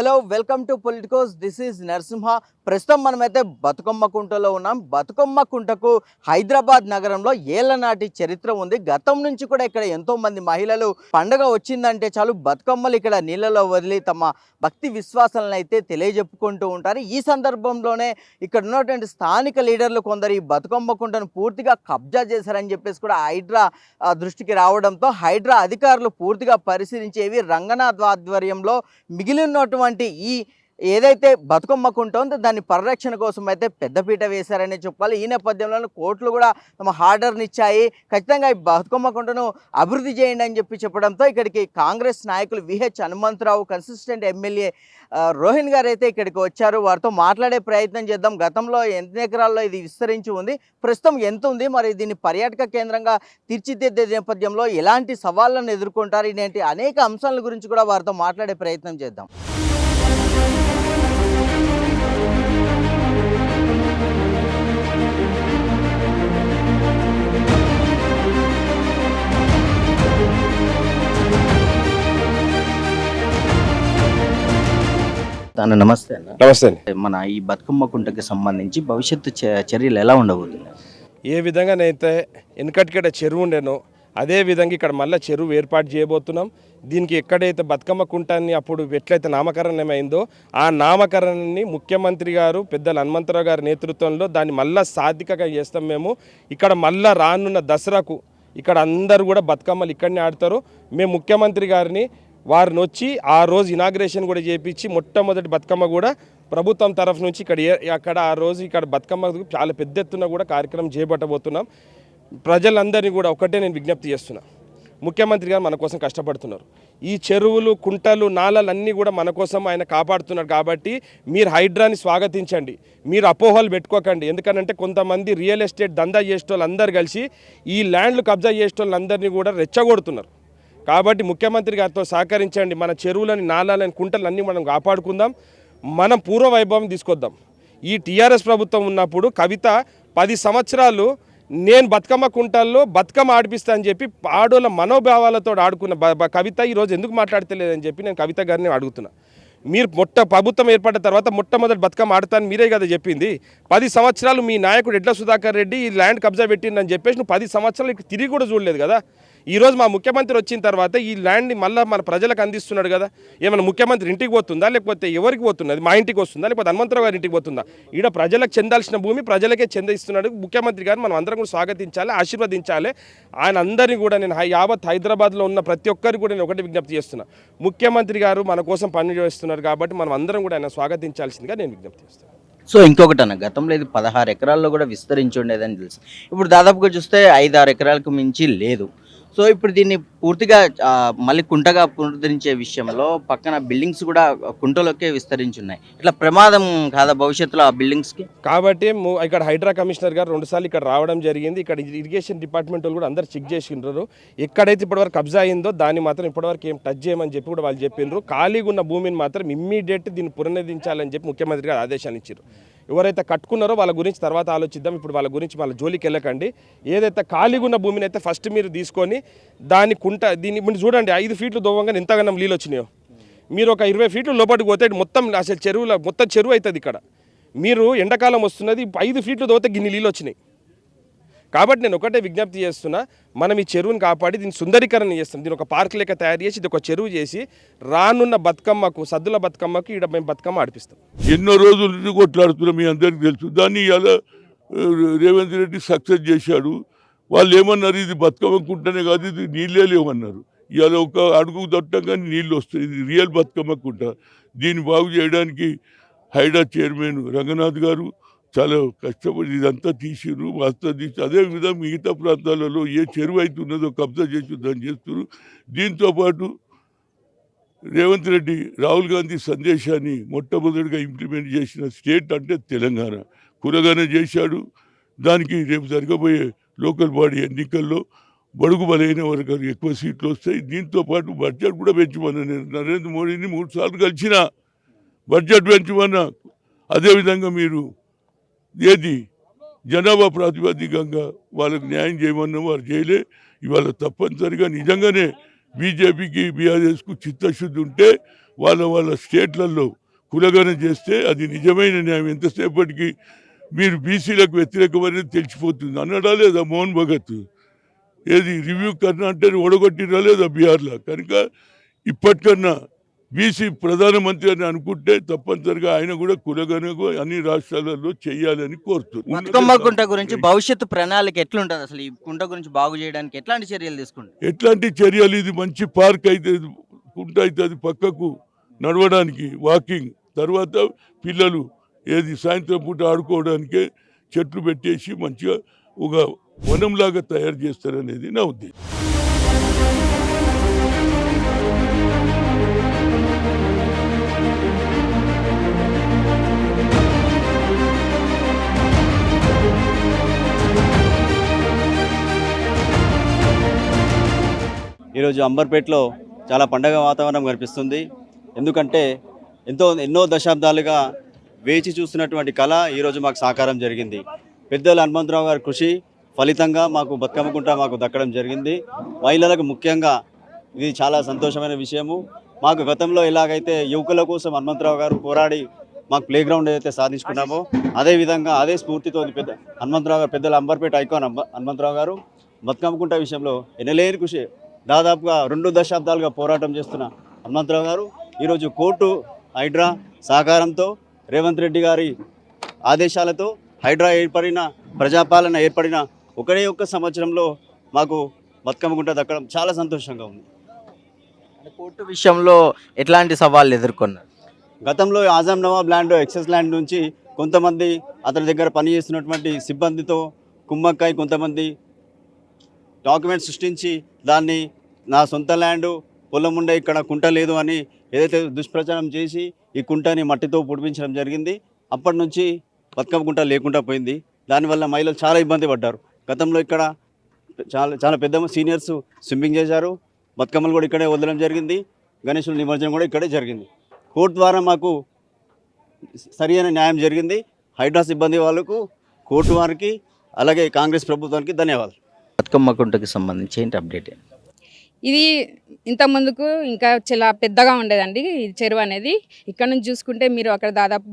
Hello welcome to Politicos this is Narasimha ప్రస్తుతం మనమైతే బతుకమ్మ కుంటలో ఉన్నాం. బతుకమ్మ కుంటకు హైదరాబాద్ నగరంలో ఏళ్ళనాటి చరిత్ర ఉంది. గతం నుంచి కూడా ఇక్కడ ఎంతో మంది మహిళలు పండగ వచ్చిందంటే చాలు బతుకమ్మలు ఇక్కడ నీళ్ళలో వదిలి తమ భక్తి విశ్వాసాలను అయితే తెలియజెప్పుకుంటూ ఉంటారు. ఈ సందర్భంలోనే ఇక్కడ ఉన్నటువంటి స్థానిక లీడర్లు కొందరు ఈ బతుకమ్మ కుంటను పూర్తిగా కబ్జా చేశారని చెప్పేసి కూడా హైడ్రా దృష్టికి రావడంతో హైడ్రా అధికారులు పూర్తిగా పరిశీలించేవి రంగనాథ్ ఆధ్వర్యంలో మిగిలినటువంటి ఈ ఏదైతే బతుకమ్మ కుంట దాని పరిరక్షణ కోసం అయితే పెద్దపీట వేశారని చెప్పాలి. ఈ నేపథ్యంలో కోర్టులు కూడా తమ ఆర్డర్ని ఇచ్చాయి ఖచ్చితంగా ఈ బతుకమ్మ కుంటను అభివృద్ధి చేయండి అని చెప్పి చెప్పడంతో ఇక్కడికి కాంగ్రెస్ నాయకులు VH Hanumantharao consistent MLA Rohin Rohin గారు అయితే ఇక్కడికి వచ్చారు. వారితో మాట్లాడే ప్రయత్నం చేద్దాం. గతంలో ఎన్ని ఎకరాల్లో ఇది విస్తరించి ఉంది? ప్రస్తుతం ఎంత ఉంది? మరి దీన్ని పర్యాటక కేంద్రంగా తీర్చిదిద్దే నేపథ్యంలో ఎలాంటి సవాళ్ళను ఎదుర్కొంటారు? ఇలాంటి అనేక అంశాల గురించి కూడా వారితో మాట్లాడే ప్రయత్నం చేద్దాం. అన్న నమస్తే అన్న. నమస్తే అండి. మన ఈ బతుకమ్మ కుంటకి సంబంధించి భవిష్యత్తు చర్యలు ఎలా ఉండబోతున్నాయి? ఏ విధంగానైతే వెనకటికట చెరువు ఉండేనో అదే విధంగా ఇక్కడ మళ్ళీ చెరువు ఏర్పాటు చేయబోతున్నాం. దీనికి ఎక్కడైతే బతుకమ్మ కుంటాన్ని అప్పుడు ఎట్లయితే నామకరణం అయిందో ఆ నామకరణాన్ని ముఖ్యమంత్రి గారు పెద్దల హనుమంతరావు గారి నేతృత్వంలో దాన్ని మళ్ళా సాధికగా చేస్తాం మేము. ఇక్కడ మళ్ళా రానున్న దసరాకు ఇక్కడ అందరూ కూడా బతుకమ్మలు ఇక్కడనే ఆడతారు. మేము ముఖ్యమంత్రి గారిని వారిని వచ్చి ఆ రోజు ఇనాగ్రేషన్ కూడా చేపించి మొట్టమొదటి బతుకమ్మ కూడా ప్రభుత్వం తరఫు నుంచి ఇక్కడ అక్కడ ఆ రోజు ఇక్కడ బతుకమ్మ చాలా పెద్ద ఎత్తున కూడా కార్యక్రమం చేపట్టబోతున్నాం. ప్రజలందరినీ కూడా ఒకటే నేను విజ్ఞప్తి చేస్తున్నా. ముఖ్యమంత్రి గారు మన కోసం కష్టపడుతున్నారు. ఈ చెరువులు కుంటలు నాలలు అన్నీ కూడా మన కోసం ఆయన కాపాడుతున్నారు కాబట్టి మీరు హైడ్రాని స్వాగతించండి. మీరు అపోహలు పెట్టుకోకండి. ఎందుకనంటే కొంతమంది రియల్ ఎస్టేట్ దందా చేసేటోళ్ళందరూ కలిసి ఈ ల్యాండ్లు కబ్జా చేసేటోళ్ళందరినీ కూడా రెచ్చగొడుతున్నారు. కాబట్టి ముఖ్యమంత్రి గారితో సహకరించండి. మన చెరువులని నాలాలని కుంటలన్నీ మనం కాపాడుకుందాం. మనం పూర్వ వైభవం తీసుకొద్దాం. ఈ టీఆర్ఎస్ ప్రభుత్వం ఉన్నప్పుడు కవిత పది సంవత్సరాలు నేను బతుకమ్మ కుంటల్లో బతుకమ్మ ఆడిపిస్తా అని చెప్పి ఆడోళ్ళ మనోభావాలతో ఆడుకున్న కవిత ఈరోజు ఎందుకు మాట్లాడతలేదని చెప్పి నేను కవిత గారిని అడుగుతున్నా. మీరు మొట్ట ప్రభుత్వం ఏర్పడిన తర్వాత మొట్టమొదటి బతుకమ్మ ఆడతాను మీరే కదా చెప్పింది. పది సంవత్సరాలు మీ నాయకుడు ఎడ్ల సుధాకర్ రెడ్డి ఈ ల్యాండ్ కబ్జా పెట్టిందని చెప్పేసి నువ్వు పది సంవత్సరాలు తిరిగి కూడా చూడలేదు కదా. ఈరోజు మా ముఖ్యమంత్రి వచ్చిన తర్వాత ఈ ల్యాండ్ని మళ్ళీ మన ప్రజలకు అందిస్తున్నాడు కదా. ఏమైనా ముఖ్యమంత్రి ఇంటికి పోతుందా? లేకపోతే ఎవరికి పోతున్నది? అది మా ఇంటికి వస్తుందా? లేకపోతే హనుమంతరావు గారి ఇంటికి పోతుందా? ఈడ ప్రజలకు చెందాల్సిన భూమి ప్రజలకే చెందిస్తున్నాడు. ముఖ్యమంత్రి గారు మనం అందరం కూడా స్వాగతించాలి ఆశీర్వదించాలి. ఆయన అందరినీ కూడా నేను యావత్ హైదరాబాద్లో ఉన్న ప్రతి ఒక్కరికి కూడా నేను ఒకటి విజ్ఞప్తి చేస్తున్నా. ముఖ్యమంత్రి గారు మన కోసం పని చేస్తున్నారు కాబట్టి మనం అందరం కూడా ఆయన స్వాగతించాల్సిందిగా నేను విజ్ఞప్తి చేస్తున్నాను సో ఇంకొకటి అన్న గతంలో ఇది పదహారు ఎకరాల్లో కూడా విస్తరించి ఉండేదని తెలుసు. ఇప్పుడు దాదాపుగా చూస్తే ఐదు ఆరు ఎకరాలకు మించి లేదు. సో ఇప్పుడు దీన్ని పూర్తిగా మళ్ళీ కుంటగా పునరుద్ధరించే విషయంలో పక్కన బిల్డింగ్స్ కూడా కుంటలోకే విస్తరించి ఉన్నాయి ఇట్లా ప్రమాదం కాదా భవిష్యత్తులో ఆ బిల్డింగ్స్కి? కాబట్టి ఇక్కడ హైడ్రా కమిషనర్ గారు రెండుసార్లు ఇక్కడ రావడం జరిగింది. ఇక్కడ ఇరిగేషన్ డిపార్ట్మెంట్ వాళ్ళు కూడా అందరు చెక్ చేసిండ్రు. ఎక్కడైతే ఇప్పటివరకు కబ్జా అయిందో దాన్ని మాత్రం ఇప్పటివరకు ఏం టచ్ చేయమని చెప్పి కూడా వాళ్ళు చెప్పిండ్రు ఖాళీగా ఉన్న భూమిని మాత్రం ఇమ్మీడియట్ దీన్ని పునరుద్ధరించాలని చెప్పి ముఖ్యమంత్రి గారు ఆదేశాలు ఇచ్చారు ఎవరైతే కట్టుకున్నారో వాళ్ళ గురించి తర్వాత ఆలోచిద్దాం. ఇప్పుడు వాళ్ళ గురించి వాళ్ళ జోలికి వెళ్ళకండి. ఏదైతే ఖాళీగా ఉన్న భూమిని అయితే ఫస్ట్ మీరు తీసుకొని దాని కుంట దీన్ని మీరు చూడండి ఐదు ఫీట్లు దోవంగా ఇంతగానం నీళ్ళు వచ్చినాయో. మీరు ఒక ఇరవై ఫీట్లు లోపలికి పోతే మొత్తం అసలు చెరువులో మొత్తం చెరువు అవుతుంది ఇక్కడ. మీరు ఎండాకాలం వస్తున్నది ఐదు ఫీట్లు దోతే గిన్ని నీళ్ళు వచ్చినాయి. కాబట్టి నేను ఒకటే విజ్ఞప్తి చేస్తున్నా మనం ఈ చెరువుని కాపాడి దీన్ని సుందరీకరణ చేస్తాం. దీని ఒక పార్క్ లెక్క తయారు చేసి ఇది ఒక చెరువు చేసి రానున్న బతుకమ్మకు సద్దుల బతుకమ్మకు ఇక్కడ మేము బతుకమ్మ ఆడిపిస్తాం. ఎన్నో రోజులు నుంచి కొట్లాడుతున్నాం మీ అందరికీ తెలుసు. దాన్ని ఇలా రేవంత్ రెడ్డి సక్సెస్ చేశాడు. వాళ్ళు ఏమన్నారు? ఇది బతుకమ్మకుంటేనే కాదు ఇది నీళ్ళే లేవన్నారు. ఇవాళ ఒక అడుగు దొట్టంగా నీళ్ళు వస్తాయి. ఇది రియల్ బతుకమ్మకుంట. దీన్ని బాగు చేయడానికి హైడా చైర్మన్ రంగనాథ్ గారు చాలా కష్టపడి ఇదంతా తీసిర్రు వాస్తా తీసి అదే విధంగా మిగతా ప్రాంతాలలో ఏ చెరువు అయితే ఉన్నదో కబ్జా చేసి దాన్ని చేస్తున్నారు దీంతోపాటు రేవంత్ రెడ్డి రాహుల్ గాంధీ సందేశాన్ని మొట్టమొదటిగా ఇంప్లిమెంట్ చేసిన స్టేట్ అంటే తెలంగాణ. కురగానే చేశాడు. దానికి రేపు జరగబోయే లోకల్ బాడీ ఎన్నికల్లో బడుగు బలైన వర్గాలకు ఎక్కువ సీట్లు వస్తాయి. దీంతో పాటు బడ్జెట్ కూడా పెంచమన్నా నేను నరేంద్ర మోడీని మూడు సార్లు కలిసిన బడ్జెట్ పెంచమన్నా అదేవిధంగా మీరు ఏది? జనాభా ప్రాతిపదికంగా వాళ్ళకు న్యాయం చేయమన్నా వారు చేయలే. ఇవాళ తప్పనిసరిగా నిజంగానే బీజేపీకి బీఆర్ఎస్కు చిత్తశుద్ధి ఉంటే వాళ్ళ వాళ్ళ స్టేట్లలో కులగన చేస్తే అది నిజమైన న్యాయం. ఎంతసేపటికి మీరు బీసీలకు వ్యతిరేకమని తెలిసిపోతుంది. అన్నడా లేదా మోహన్ భగత్? ఏది? రివ్యూ కన్నా అంటే ఓడగొట్టినా లేదా బీహార్లో? కనుక ఇప్పటికన్నా బీసీ ప్రధానమంత్రి అని అనుకుంటే తప్పనిసరిగా ఆయన కూడా కులగనకు అన్ని రాష్ట్రాలలో చెయ్యాలని కోరుతున్నారు. బతుకమ్మ కుంట గురించి భవిష్యత్తు ప్రణాళిక ఎట్లుంటది అసలు? ఈ కుంట గురించి బాగు చేయడానికి ఎట్లాంటి చర్యలు తీసుకుంటారు? ఎట్లాంటి చర్యలు? ఇది మంచి పార్క్ అయితే కుంట అవుతుంది పక్కకు నడవడానికి వాకింగ్ తర్వాత పిల్లలు ఏది సాయంత్రం పూట ఆడుకోవడానికే చెట్లు పెట్టేసి మంచిగా ఒక వనంలాగా తయారు చేస్తారనేది నా ఉద్దేశం. ఈరోజు అంబర్పేటలో చాలా పండగ వాతావరణం కనిపిస్తుంది. ఎందుకంటే ఎంతో ఎన్నో దశాబ్దాలుగా వేచి చూస్తున్నటువంటి కళ ఈరోజు మాకు సాకారం జరిగింది. పెద్దలు హనుమంతరావు గారి కృషి ఫలితంగా మాకు బతుకమ్మకుంట మాకు దక్కడం జరిగింది. మహిళలకు ముఖ్యంగా ఇది చాలా సంతోషమైన విషయము. మాకు గతంలో ఎలాగైతే యువకుల కోసం హనుమంతరావు గారు పోరాడి మాకు ప్లే గ్రౌండ్ ఏదైతే సాధించుకున్నామో అదే విధంగా అదే స్ఫూర్తితో పెద్ద హనుమంతరావు గారు పెద్దల అంబర్పేట ఐకాన్ హనుమంతరావు గారు బతుకమ్మకుంట విషయంలో ఎనలేని కృషి దాదాపుగా రెండు దశాబ్దాలుగా పోరాటం చేస్తున్న హనుమంతరావు గారు ఈరోజు కోర్టు హైడ్రా సహకారంతో రేవంత్ రెడ్డి గారి ఆదేశాలతో హైడ్రా ఏర్పడిన ప్రజాపాలన ఏర్పడిన ఒకడే ఒక్క సంవత్సరంలో మాకు బతుకమ్మ గుంట దక్కడం చాలా సంతోషంగా ఉంది. కోర్టు విషయంలో ఎట్లాంటి సవాళ్ళు ఎదుర్కొన్నారు? గతంలో Azam Nawab land excess land నుంచి కొంతమంది అతని దగ్గర పనిచేస్తున్నటువంటి సిబ్బందితో కుమ్మక్కాయి కొంతమంది డాక్యుమెంట్ సృష్టించి దాన్ని నా సొంత ల్యాండ్ పొలం ఉండే ఇక్కడ కుంట లేదు అని ఏదైతే దుష్ప్రచారం చేసి ఈ కుంటని మట్టితో పొడిపించడం జరిగింది అప్పటి నుంచి బతుకమ్మ కుంట లేకుండా పోయింది. దానివల్ల మహిళలు చాలా ఇబ్బంది పడ్డారు. గతంలో ఇక్కడ చాలా చాలా పెద్ద సీనియర్స్ స్విమ్మింగ్ చేశారు. బతుకమ్మలు కూడా ఇక్కడే వదలడం జరిగింది. గణేశుల నిమజ్జనం కూడా ఇక్కడే జరిగింది. కోర్టు ద్వారా మాకు సరి అయిన న్యాయం జరిగింది. హైడ్రా సిబ్బంది వాళ్ళకు కోర్టు వారికి అలాగే కాంగ్రెస్ ప్రభుత్వానికి ధన్యవాదాలు. బతుకమ్మ కుంటకి సంబంధించి ఏంటి అప్డేట్? ఇది ఇంత ముందుకు ఇంకా చాలా పెద్దగా ఉండేదండి ఈ చెరువు అనేది. ఇక్కడ నుంచి చూసుకుంటే మీరు అక్కడ దాదాపు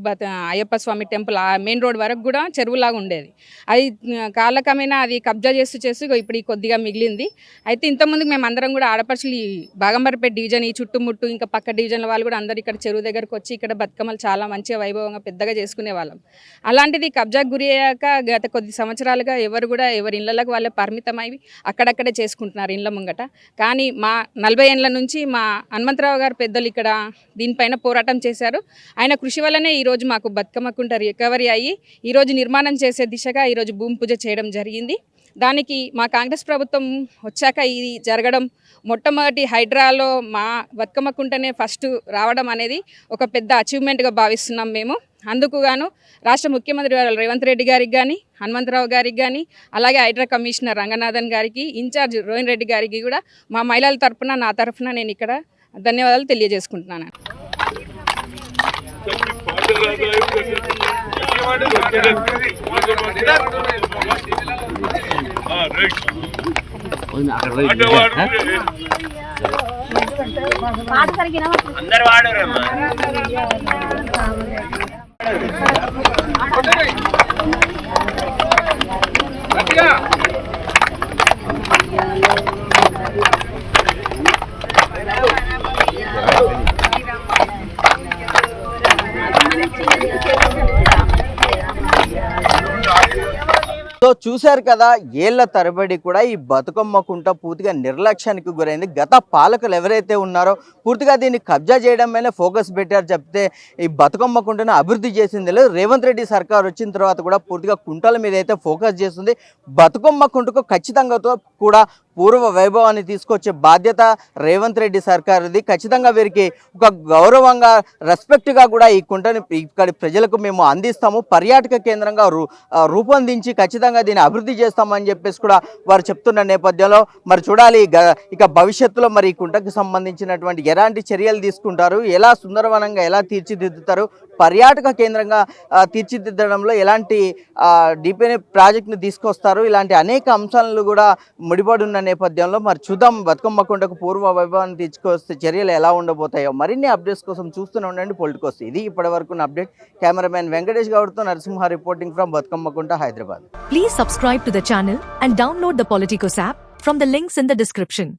అయ్యప్ప స్వామి టెంపుల్ ఆ మెయిన్ రోడ్ వరకు కూడా చెరువులాగా ఉండేది. అది ఆ, కాలక్రమేణా అది కబ్జా చేస్తూ చేస్తూ ఇప్పుడు కొద్దిగా మిగిలింది. అయితే ఇంత ముందుకు మేము అందరం కూడా ఆడపడుచులు ఈ డివిజన్ ఈ చుట్టుముట్టు ఇంకా పక్క డివిజన్ల వాళ్ళు కూడా అందరు ఇక్కడ చెరువు దగ్గరకు వచ్చి ఇక్కడ బతుకమ్మలు చాలా మంచిగా వైభవంగా పెద్దగా చేసుకునే వాళ్ళం. అలాంటిది కబ్జాకు గురి అయ్యాక గత కొద్ది సంవత్సరాలుగా ఎవరు కూడా ఎవరి ఇళ్ళకు వాళ్ళే పరిమితమై అక్కడక్కడే చేసుకుంటున్నారు ఇళ్ళ ముంగట. కానీ మా నలభై ఏళ్ళ నుంచి మా హనుమంతరావు గారు పెద్దలు ఇక్కడ దీనిపైన పోరాటం చేశారు. ఆయన కృషి వల్లనే ఈరోజు మాకు బతుకమ్మకుంట రికవరీ అయ్యి ఈరోజు నిర్మాణం చేసే దిశగా ఈరోజు భూమి పూజ చేయడం జరిగింది. దానికి మా కాంగ్రెస్ ప్రభుత్వం వచ్చాక ఇది జరగడం మొట్టమొదటి హైడ్రాలో మా బతుకమ్మకుంటనే ఫస్ట్ రావడం అనేది ఒక పెద్ద అచీవ్మెంట్గా భావిస్తున్నాం మేము. అందుకు గాను రాష్ట్ర ముఖ్యమంత్రి గారు రేవంత్ రెడ్డి గారికి కానీ హనుమంతరావు గారికి కానీ అలాగే హైడ్రా కమిషనర్ రంగనాథన్ గారికి ఇన్ఛార్జ్ రోహిన్ రెడ్డి గారికి కూడా మా మహిళల తరపున నా తరపున నేను ఇక్కడ ధన్యవాదాలు తెలియజేసుకుంటున్నాను. గట్టిగా సో చూశారు కదా ఏళ్ళ తరబడి కూడా ఈ బతుకమ్మ కుంట పూర్తిగా నిర్లక్ష్యానికి గురైంది. గత పాలకులు ఎవరైతే ఉన్నారో పూర్తిగా దీన్ని కబ్జా చేయడం మీద ఫోకస్ పెట్టారు చెప్తే ఈ బతుకమ్మ కుంటను అభివృద్ధి చేసింది లేదు. రేవంత్ రెడ్డి సర్కార్ వచ్చిన తర్వాత కూడా పూర్తిగా కుంటల మీద అయితే ఫోకస్ చేస్తుంది. బతుకమ్మ కుంటకు ఖచ్చితంగా కూడా పూర్వ వైభవాన్ని తీసుకొచ్చే బాధ్యత రేవంత్ రెడ్డి సర్కారుది. ఖచ్చితంగా వీరికి ఒక గౌరవంగా రెస్పెక్ట్గా కూడా ఈ కుంటని ఇక్కడి ప్రజలకు మేము అందిస్తాము. పర్యాటక కేంద్రంగా రూ రూపొందించి ఖచ్చితంగా దీన్ని అభివృద్ధి చేస్తామని చెప్పేసి కూడా వారు చెప్తున్న నేపథ్యంలో మరి చూడాలి ఇక భవిష్యత్తులో మరి ఈ కుంటకు సంబంధించినటువంటి ఎలాంటి చర్యలు తీసుకుంటారు ఎలా సుందరవనంగా ఎలా తీర్చిదిద్దుతారు పర్యాటక కేంద్రంగా తీర్చిదిద్దడంలో ఎలాంటి డిపిఎన్ఏ ప్రాజెక్ట్ని తీసుకొస్తారు ఇలాంటి అనేక అంశాలను కూడా ముడిపడి ఉన్న నేపథ్యంలో మరి చూద్దాం. బతుకమ్మ కొండకు పూర్వ వైభవాన్ని తీసుకొస్తే చర్యలు ఎలా ఉండబోతాయో మరిన్ని అప్డేట్స్ కోసం చూస్తూనే ఉండండి. పొలిటికోస్ ఇది ఇప్పటి వరకు update. Cameraman Venkatesh గౌడ్తో Narasimha reporting from Bathukamma Konda Hyderabad. Please subscribe to the channel and download the Politicos app from the links in the description